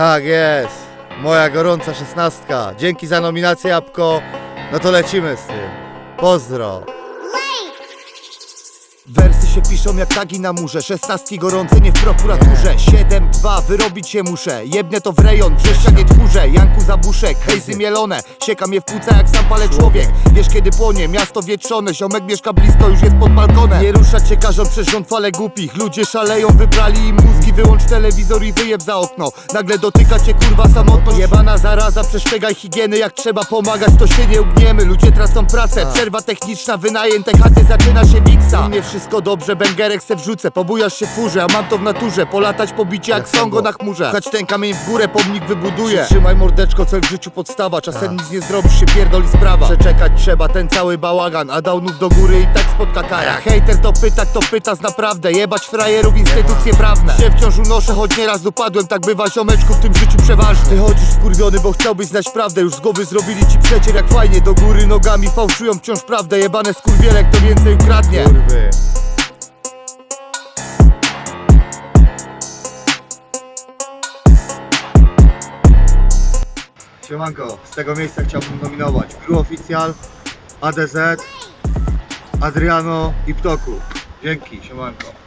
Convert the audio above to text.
Tak jest. Moja gorąca szesnastka. Dzięki za nominację, Jabłko. No to lecimy z tym. Pozdro. Wersy się piszą jak tagi na murze. Szesnastki gorące nie w prokuraturze. 7-2 wyrobić się muszę. Jebnę to w rejon, wrzeszcza nie tchórze. Janku zabuszek, hejzy mielone. Sieka mnie w płuca jak sam palę człowiek. Wiesz kiedy płonie, miasto wietrzone Ziomek mieszka blisko, już jest pod balkonem. Nie ruszać się każą przez rząd fale głupich. Ludzie szaleją, wybrali im mózgi Wyłącz telewizor i wyjeb za okno. Nagle dotyka cię kurwa samotność. Jebana zaraza, przestrzegaj higieny Jak trzeba pomagać, to się nie ugniemy. Ludzie tracą pracę, przerwa techniczna Wynajęte chaty, zaczyna się miksa. U mnie wszystko dobrze, bęgerek se wrzucę Pobujasz się furze, a mam to w naturze Polatać po bicie jak songo na chmurze. Chać ten kamień w górę, pomnik wybuduję. Trzymaj mordeczko, co w życiu podstawa Czasem nic nie zrobisz, się pierdoli sprawa. Przeczekać trzeba ten cały bałagan A downów do góry i tak spotka kara Hejter to pyta, kto pyta z naprawdę Jebać frajerów, instytucje prawne. Się wciąż unoszę, choć nieraz upadłem Tak bywa ziomeczku w tym życiu przeważnie Ty chodzisz skurwiony, bo chciałbyś znać prawdę Już z głowy zrobili ci przecier jak fajnie Do góry nogami fałszują wciąż prawdę Jebane skurwiele, kto więcej ukradnie Kurwy. Siemanko, z tego miejsca chciałbym nominować Crew Oficjal, ADZ, Adriano i Ptoku. Dzięki, siemanko.